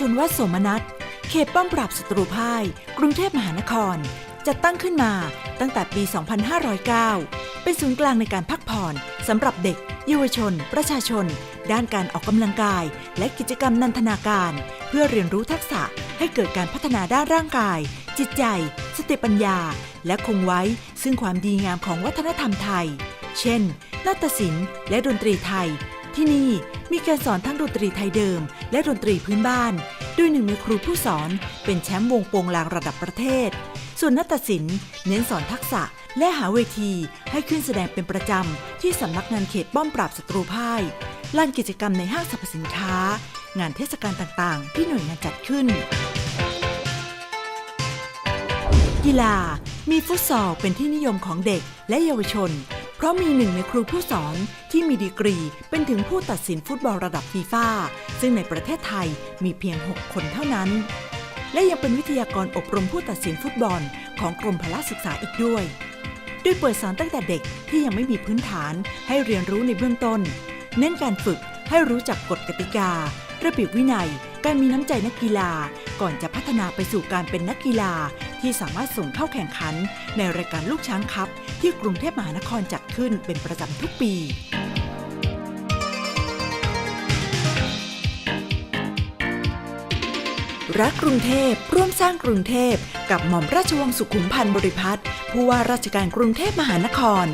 ชนวัดโสมนัสเขตป้อมปราบศัตรูพ่าย กรุงเทพมหานคร จัดตั้งขึ้นมาตั้งแต่ปี 2509 เป็นศูนย์กลางในการพักผ่อนสำหรับเด็ก เยาวชน ประชาชน ด้านการออกกำลังกาย และกิจกรรมนันทนาการ เพื่อเรียนรู้ทักษะให้เกิดการพัฒนาด้านร่างกาย จิตใจ สติปัญญา และคงไว้ซึ่งความดีงามของวัฒนธรรมไทย เช่นนาฏศิลป์และดนตรีไทย ที่นี่มีการสอนทั้งดนตรีไทยเดิม และดนตรีพื้นบ้าน โดยหนึ่งในครูผู้สอนเป็นแชมป์วงโปงลางระดับประเทศ ส่วนนาฏศิลป์เน้นสอนทักษะและหาเวทีให้ขึ้นแสดงเป็นประจำ ที่สำนักงานเขตป้อมปราบศัตรูพ่ายลานกิจกรรมในห้างสรรพสินค้า งานเทศกาลต่างๆ ที่หน่วยงานจัดขึ้น กีฬามีฟุตซอลเป็นที่นิยมของเด็กและเยาวชน ราะมีหนึ่งในครูผู้สอนที่มีดีกรีเป็นถึงผู้ตัดสินฟุตบอลระดับฟีฟ่าซึ่งในประเทศไทยมีเพียง 6 คนเท่านั้น และยังเป็นวิทยากรอบรมผู้ตัดสินฟุตบอลของกรมพละศึกษาอีกด้วยโดยเปิดสอนตั้งแต่เด็กที่ยังไม่มีพื้นฐานให้เรียนรู้ในเบื้องต้น เน้นการฝึกให้รู้จักกฎกติกา ระเบียบวินัย การมีน้ำใจนักกีฬา ก่อนจะพัฒนาไปสู่การเป็นนักกีฬาที่สามารถส่งเข้าแข่งขัน ในรายการลูกช้างคัพที่กรุงเทพมหานครจัดขึ้นเป็นประจำทุกปีรักกรุงเทพร่วมสร้างกรุงเทพกับหม่อมราชวงศ์สุขุมพันธ์บริพัตรผู้ว่าราชการกรุงเทพมหานคร